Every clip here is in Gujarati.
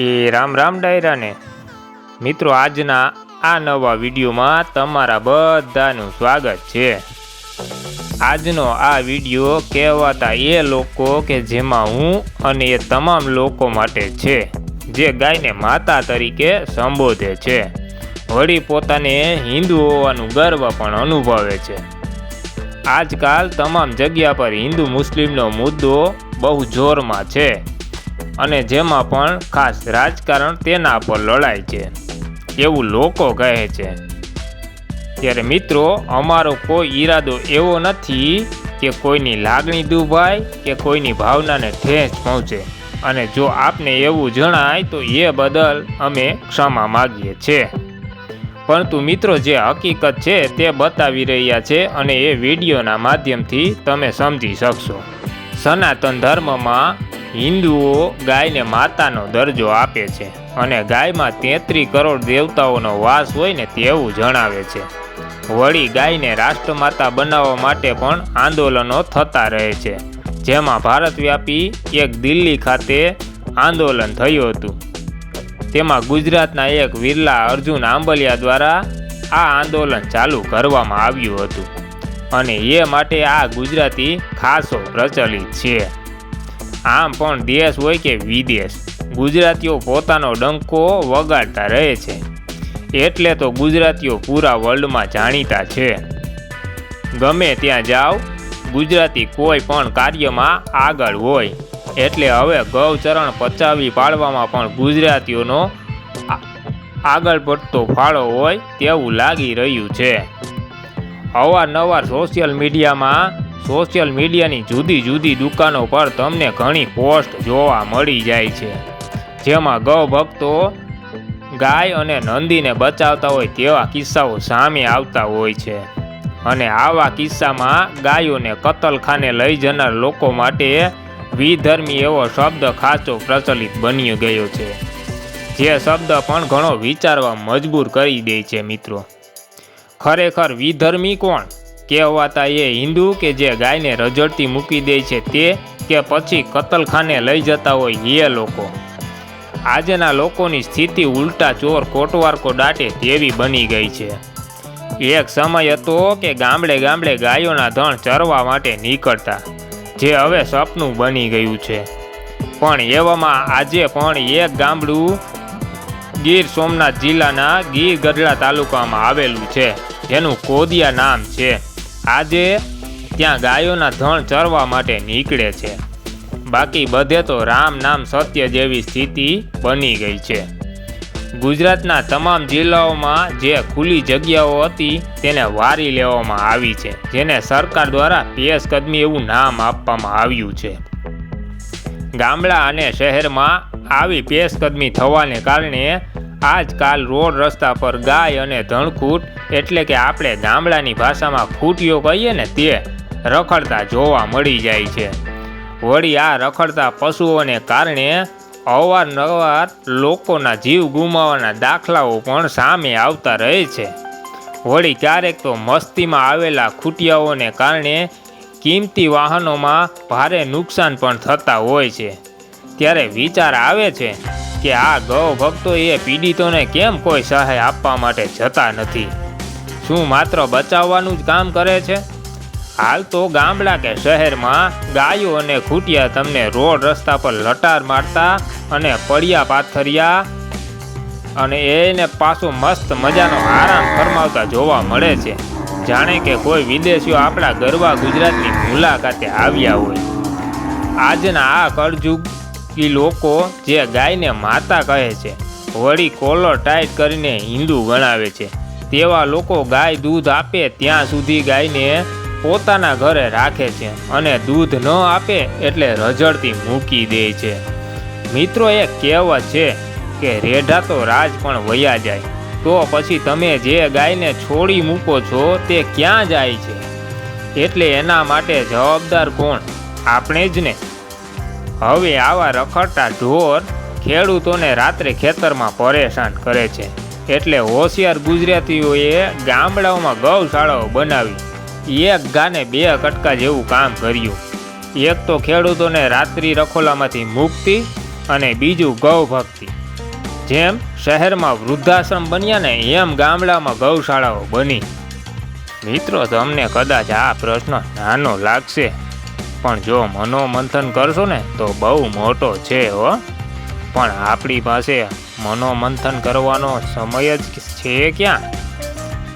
એ રામ રામ ડાયરાને. મિત્રો, આજના આ નવા વિડીયોમાં તમારા બધાનું સ્વાગત છે. આજનો આ વીડિયો કહેવાતા એ લોકો કે જેમાં હું અને એ તમામ લોકો માટે છે, જે ગાયને માતા તરીકે સંબોધે છે. વળી પોતાને હિન્દુ હોવાનું ગર્વ પણ અનુભવે છે. આજકાલ તમામ જગ્યા પર હિન્દુ મુસ્લિમનો મુદ્દો બહુ જોરમાં છે. અને જેમાં પણ ખાસ રાજકારણ તેના પર લડાય છે. એવું લોકો કહે છે. ત્યારે મિત્રો, અમારો કોઈ ઈરાદો એવો નથી કે કોઈની લાગણી દુભાય કે કોઈની ભાવનાને ઠેસ પહોંચે. અને જો આપને એવું જણાય તો એ બદલ અમે ક્ષમા માગીએ છીએ. પરંતુ મિત્રો, જે હકીકત છે તે બતાવી રહ્યા છે અને એ વિડીયોના માધ્યમથી તમે સમજી શકશો. સનાતન ધર્મમાં હિન્દુઓ ગાયને માતાનો દરજ્જો આપે છે અને ગાયમાં તેત્રીસ કરોડ દેવતાઓનો વાસ હોય ને તેવું જણાવે છે. વળી ગાયને રાષ્ટ્રમાતા બનાવવા માટે પણ આંદોલનો થતા રહે છે. જેમાં ભારતવ્યાપી એક દિલ્હી ખાતે આંદોલન થયું હતું. તેમાં ગુજરાતના એક વિરલા અર્જુન આંબલિયા દ્વારા આ આંદોલન ચાલુ કરવામાં આવ્યું હતું. અને એ માટે આ ગુજરાતી ખાસો પ્રચલિત છે. આમ પણ દેશ હોય કે વિદેશ, ગુજરાતીઓ પોતાનો ડંકો વગાડતા રહે છે. એટલે તો ગુજરાતીઓ પૂરા વર્લ્ડમાં જાણીતા છે. ગમે ત્યાં જાઓ, ગુજરાતી કોઈ પણ કાર્યમાં આગળ હોય. એટલે હવે ગૌચરણ પચાવી પાડવામાં પણ ગુજરાતીઓનો આગળ પડતો ફાળો હોય તેવું લાગી રહ્યું છે. અવારનવાર સોશિયલ મીડિયામાં સોશિયલ મીડિયાની જુદી જુદી દુકાનો પર તમને ઘણી પોસ્ટ જોવા મળી જાય છે. જેમાં ગૌ ભક્તો, ગાય અને નંદીને બચાવતા હોય તેવા કિસ્સાઓ સામે આવતા હોય છે. અને આવા કિસ્સામાં ગાયોને કતલખાને લઈ જનાર લોકો માટે વિધર્મી એવો શબ્દ ખાસો પ્રચલિત બની ગયો છે. જે શબ્દ પણ ઘણો વિચારવા મજબૂર કરી દે છે મિત્રો. ખરેખર વિધર્મી કોણ? કહેવાતા એ હિન્દુ કે જે ગાયને રજડતી મૂકી દે છે તે કે પછી કતલખાને લઈ જતા હોય એ લોકો. આજના લોકોની સ્થિતિ ઉલટા ચોર કોટવારકો દાટે તેવી બની ગઈ છે. એક સમય હતો કે ગામડે ગામડે ગાયોના ધણ ચરવા માટે નીકળતા, જે હવે સપનું બની ગયું છે. પણ એવામાં આજે પણ એક ગામડું ગીર સોમનાથ જિલ્લાના ગીર ગઢડા તાલુકામાં આવેલું છે. જેનું કોદિયા નામ છે. આજે ત્યાં ગાયોના ધણ ચરવા માટે નીકળે છે. બાકી બધે તો રામ નામ સત્ય જેવી સ્થિતિ બની ગઈ છે. ગુજરાતના તમામ જિલ્લાઓમાં જે ખુલ્લી જગ્યાઓ હતી તેને વારી લેવામાં આવી છે, જેને સરકાર દ્વારા પેશકદમી એવું નામ આપવામાં આવ્યું છે. ગામડા અને શહેરમાં આવી પેશકદમી થવાને કારણે આજકાલ રોડ રસ્તા પર ગાય અને ધણકૂટ એટલે કે આપણે ગામડાની ભાષામાં ખૂટીઓ કહીએ ને તે રખડતા જોવા મળી જાય છે. વળી આ રખડતા પશુઓને કારણે અવારનવાર લોકોના જીવ ગુમાવવાના દાખલાઓ પણ સામે આવતા રહે છે. વળી ક્યારેક તો મસ્તીમાં આવેલા ખૂટિયાઓને કારણે કિંમતી વાહનોમાં ભારે નુકસાન પણ થતા હોય છે. ત્યારે વિચાર આવે છે કે આ ગૌ ભક્તો એ પીડિતોને કેમ કોઈ સહાય આપવા માટે જતા નથી? શું માત્ર બચાવવાનું જ કામ કરે છે? હાલ તો ગામડા કે શહેરમાં ગાયો અને ખૂટિયા તમને રોડ રસ્તા પર લટાર મારતા અને પડ્યા પાથરિયા અને એને પાછો મસ્ત મજાનો આરામ ફરમાવતા જોવા મળે છે. જાણે કે કોઈ વિદેશીઓ આપણા ગરબા ગુજરાતની મુલાકાતે આવ્યા હોય. આજના આ કળજુગી લોકો જે ગાયને માતા કહે છે, વળી કોલર ટાઈટ કરીને હિન્દુ ગણાવે છે. તેવા લોકો ગાય દૂધ આપે ત્યાં સુધી ગાયને પોતાના ઘરે રાખે છે અને દૂધ ન આપે એટલે રજડતી મૂકી દે છે. મિત્રો, એક કહેવત છે કે રેઢા તો રાજ પણ વયા જાય. તો પછી તમે જે ગાયને છોડી મૂકો છો તે ક્યાં જાય છે? એટલે એના માટે જવાબદાર કોણ? આપણે જ ને. હવે આવા રખડતા ઢોર ખેડૂતોને રાત્રે ખેતરમાં પરેશાન કરે છે. એટલે હોશિયાર ગુજરાતીઓએ ગામડાઓમાં ગૌશાળાઓ બનાવી એક ગાને બે કટકા જેવું કામ કર્યું. એક તો ખેડૂતોને રાત્રિ રખોલામાંથી મુક્તિ અને બીજું ગૌ ભક્તિ. જેમ શહેરમાં વૃદ્ધાશ્રમ બન્યા ને એમ ગામડામાં ગૌશાળાઓ બની. મિત્રો, તમને કદાચ આ પ્રશ્ન નાનો લાગશે. પણ જો મનોમંથન કરશો ને, તો બહુ મોટો છે હો. પણ આપણી પાસે મનોમંથન કરવાનો સમય જ છે ક્યાં?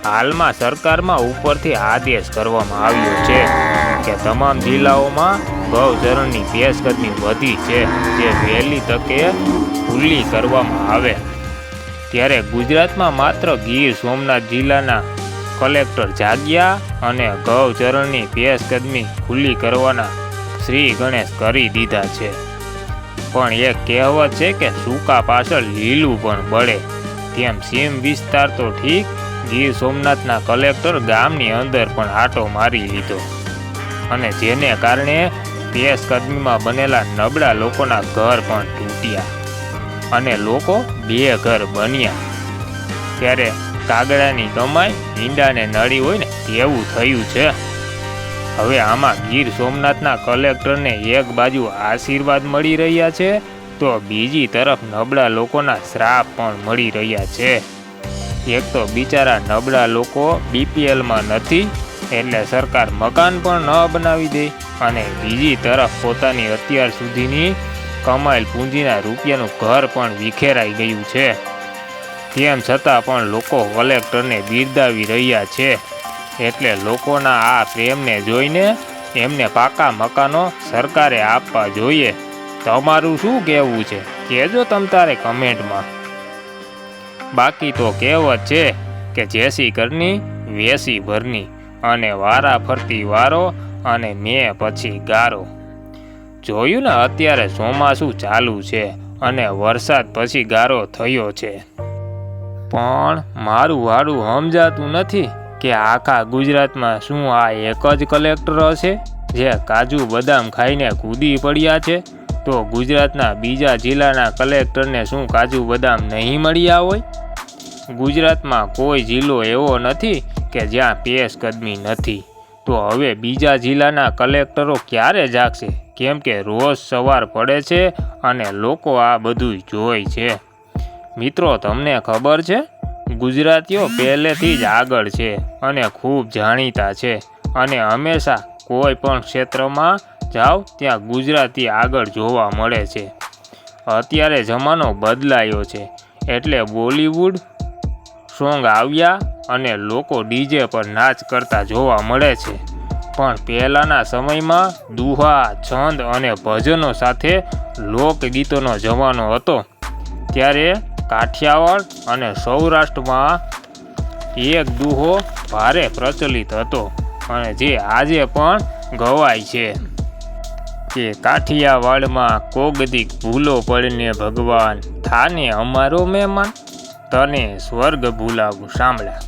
હાલમાં સરકારમાં ઉપરથી આદેશ કરવામાં આવ્યો છે કે તમામ જિલ્લાઓમાં ગૌચરણની પેશકદમી વધી છે, જે વહેલી તકે ખુલ્લી કરવામાં આવે. ત્યારે ગુજરાતમાં માત્ર ગીર સોમનાથ જિલ્લાના કલેક્ટર જાગ્યા અને ગૌચરણની પેશકદમી ખુલ્લી કરવાના શ્રી ગણેશ કરી દીધા છે. પણ એક કહેવત છે કે સૂકા પાછળ લીલું પણ બળે. તેમ સીમ વિસ્તાર તો ઠીક, ગીર સોમનાથના કલેક્ટર ગામની અંદર પણ આટો મારી લીધો. અને જેને કારણે પેશકદમીમાં બનેલા નબળા લોકોના ઘર પણ તૂટ્યા. અને લોકો બે ઘર બન્યા. ત્યારે કાગડાની કમાઈ, ઈંડાને નળી હોય ને એવું થયું છે. હવે આમાં ગીર સોમનાથના કલેક્ટરને એક બાજુ આશીર્વાદ મળી રહ્યા છે, તો બીજી તરફ નબળા લોકોના શ્રાપ પણ મળી રહ્યા છે. એક તો બિચારા નબળા લોકો બીપીએલમાં નથી, એટલે સરકાર મકાન પણ ન બનાવી દે અને બીજી તરફ પોતાની અત્યાર સુધીની કમાયેલ પૂંજીના રૂપિયાનું ઘર પણ વિખેરાઈ ગયું છે. તેમ છતાં પણ લોકો કલેક્ટરને બિરદાવી રહ્યા છે. એટલે લોકોના આ પ્રેમને જોઈને એમને પાકા મકાનો સરકારે આપવા જોઈએ. તમારું શું કહેવું છે? કહેજો તમ તારે કમેન્ટમાં. બાકી તો કહેવત છે કે જેસી ઘરની વેસી ભરની, અને વારા ફરતી વારો, અને મેં પછી ગારો. જોયું ને, અત્યારે ચોમાસું ચાલુ છે, અને વરસાદ પછી ગારો થયો છે. પણ મારું વારું સમજાતું નથી કે આખા ગુજરાતમાં શું આ એક જ કલેક્ટર હશે? જે કાજુ બદામ ખાઈને કૂદી પડ્યા છે? તો ગુજરાતના બીજા જિલ્લાના કલેક્ટરને શું કાજુ બદામ નહીં મળ્યા હોય? ગુજરાતમાં કોઈ જિલ્લો એવો નથી કે જ્યાં પેશકદમી નથી. તો હવે બીજા જિલ્લાના કલેક્ટરો ક્યારે જાગશે? કેમ કે રોજ સવાર પડે છે અને લોકો આ બધું જોઈ છે. મિત્રો, તમને ખબર છે? ગુજરાતીઓ પહેલેથી જ આગળ છે અને ખૂબ જાણીતા છે અને હંમેશા કોઈ પણ ક્ષેત્રમાં જાઓ, ત્યાં ગુજરાતી આગળ જોવા મળે છે. અત્યારે જમાનો બદલાયો છે એટલે બોલિવૂડ સોંગ આવ્યા અને લોકો ડીજે પર નાચ કરતા જોવા મળે છે. પણ પહેલાંના સમયમાં દુહા, છંદ અને ભજનો સાથે લોકગીતોનો જમાનો હતો. ત્યારે કાઠિયાવાડ અને સૌરાષ્ટ્રમાં એક દુહો ભારે પ્રચલિત હતો અને જે આજે પણ ગવાય છે કે કાઠિયાવાડમાં કોગદીક ભૂલો પડને ભગવાન થાને અમારો મહેમાન? તને સ્વર્ગ ભૂલાવું સાંભળા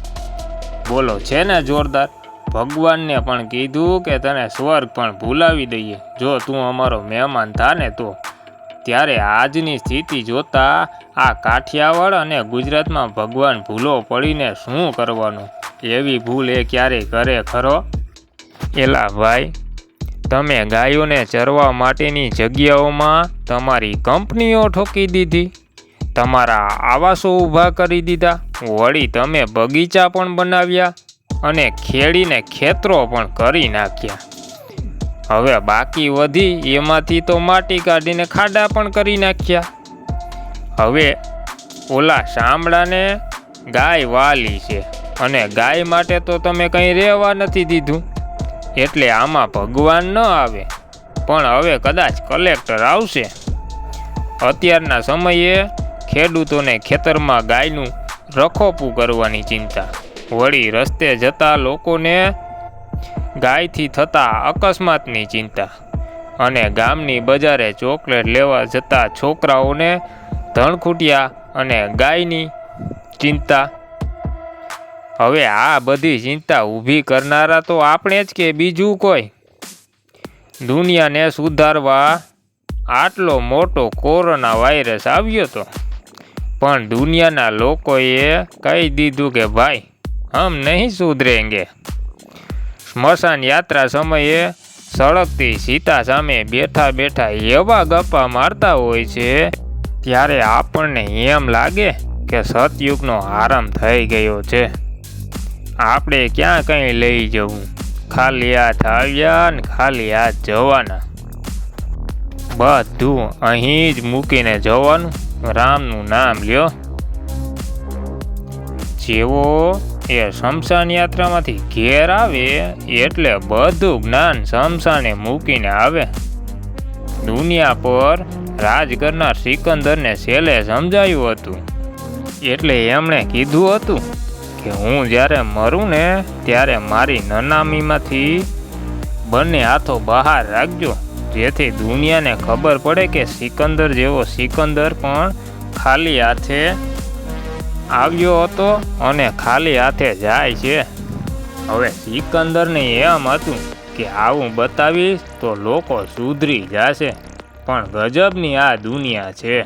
બોલો, છે ને જોરદાર? ભગવાનને પણ કીધું કે તને સ્વર્ગ પણ ભૂલાવી દઈએ. જો તું અમારો મહેમાન થાને તો ત્યારે આજની સ્થિતિ જોતા આ કાઠિયાવાડ અને ગુજરાતમાં ભગવાન ભૂલો પડીને શું કરવાનું? એવી ભૂલ એ ક્યારેય કરે ખરો? એલા ભાઈ, તમે ગાયોને ચરવા માટેની જગ્યાઓમાં તમારી કંપનીઓ ઠોકી દીધી. તમારા આવાસો ઊભા કરી દીધા. વળી તમે બગીચા પણ બનાવ્યા અને ખેડીને ખેતરો પણ કરી નાખ્યા. હવે બાકી વધી એમાંથી તો માટી કાઢીને ખાડા પણ કરી નાખ્યા. હવે ઓલા શામળાને ગાય વાલી છે અને ગાય માટે તો તમે કંઈ રહેવા નથી દીધું. એટલે આમાં ભગવાન ન આવે. પણ હવે કદાચ કલેક્ટર આવશે. અત્યારના સમયે ખેડૂતોને ખેતરમાં ગાયનું રખોપું કરવાની ચિંતા. વળી રસ્તે જતા લોકોને ગાયથી થતા અકસ્માતની ચિંતા અને ગામની બજારે ચોકલેટ લેવા જતા છોકરાઓને ધણખૂટિયા અને ગાયની ચિંતા. હવે આ બધી ચિંતા ઊભી કરનારા તો આપણે જ કે બીજું કોઈ? દુનિયાને સુધારવા આટલો મોટો કોરોના વાયરસ આવ્યો તો? પણ દુનિયાના લોકોએ કહી દીધું કે ભાઈ, હમ નહીં સુધરેંગે. સ્મશાન યાત્રા સમયે સળગતી સીતા સામે બેઠા બેઠા એવા ગપ્પા મારતા હોય છે, ત્યારે આપણને એમ લાગે કે સતયુગનો આરંભ થઈ ગયો છે. આપણે ક્યાં કંઈ લઈ જવું? ખાલી હાથ આવ્યા ને ખાલી હાથ જવાના. બધું અહીં જ મૂકીને જવાનું. રામનું નામ લ્યો. જેવો એ શમશાન યાત્રામાંથી ઘેર આવે એટલે બધું જ્ઞાન શમશાને મૂકીને આવે. દુનિયા પર રાજ કરનાર સિકંદરને છેલ્લે સમજાયું હતું. એટલે એમણે કીધું હતું કે હું જ્યારે મરું ને ત્યારે મારી નનામીમાંથી બંને હાથો બહાર રાખજો. જેથી દુનિયાને ખબર પડે કે સિકંદર જેવો સિકંદર પણ ખાલી હાથે આવ્યો હતો અને ખાલી હાથે જાય છે. હવે સિકંદરને એમ હતું કે આવું બતાવીશ તો લોકો સુધરી જશે, પણ ગજબની આ દુનિયા છે.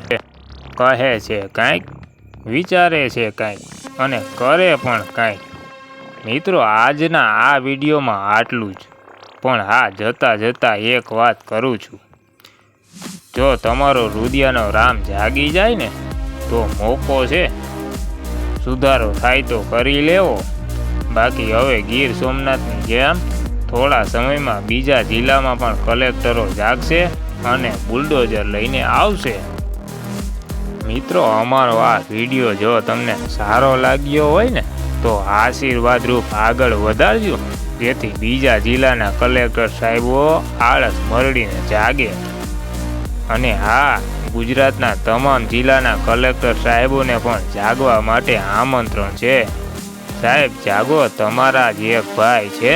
કહે છે કાંઈક, વિચારે છે કાંઈક, અને કરે પણ કાંઈક. મિત્રો, આજના આ વિડીયોમાં આટલું જ, પણ હા, જતાં જતાં એક વાત કરું છું. જો તમારો રુદિયાનો રામ જાગી જાય ને, તો મોકો છે. સુધારો થાય તો કરી લેવો. બાકી હવે ગીર સોમનાથની જેમ થોડા સમયમાં બીજા જિલ્લામાં પણ કલેક્ટરો જાગશે અને બુલડોઝર લઈને આવશે. મિત્રો, અમારો આ વીડિયો જો તમને સારો લાગ્યો હોય ને, તો આશીર્વાદરૂપ આગળ વધારજો. જેથી બીજા જિલ્લાના કલેક્ટર સાહેબો આળસ મરડીને જાગે. અને હા ગુજરાતના તમામ જિલ્લાના કલેક્ટર સાહેબોને પણ જાગવા માટે આમંત્રણ છે. સાહેબ, જાગો, તમારા જ એક ભાઈ છે,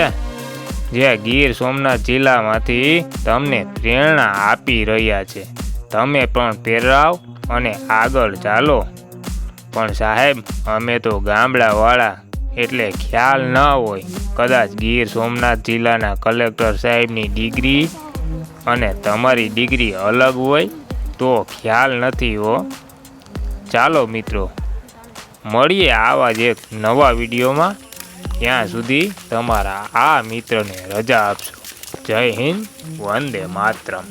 જે ગીર સોમનાથ જિલ્લામાંથી તમને પ્રેરણા આપી રહ્યા છે. તમે પણ પ્રેરાવ અને આગળ ચાલો. પણ સાહેબ, અમે તો ગામડાવાળા, એટલે ખ્યાલ ન હોય. કદાચ ગીર સોમનાથ જિલ્લાના કલેક્ટર સાહેબની ડિગ્રી અને તમારી ડિગ્રી અલગ હોય? તો ખ્યાલ નથી હો. ચાલો મિત્રો, મળીએ આવા જ એક નવા વિડીયોમાં. ત્યાં સુધી તમારા આ મિત્રને રજા આપશો. જય હિન્દ, વંદે માતરમ.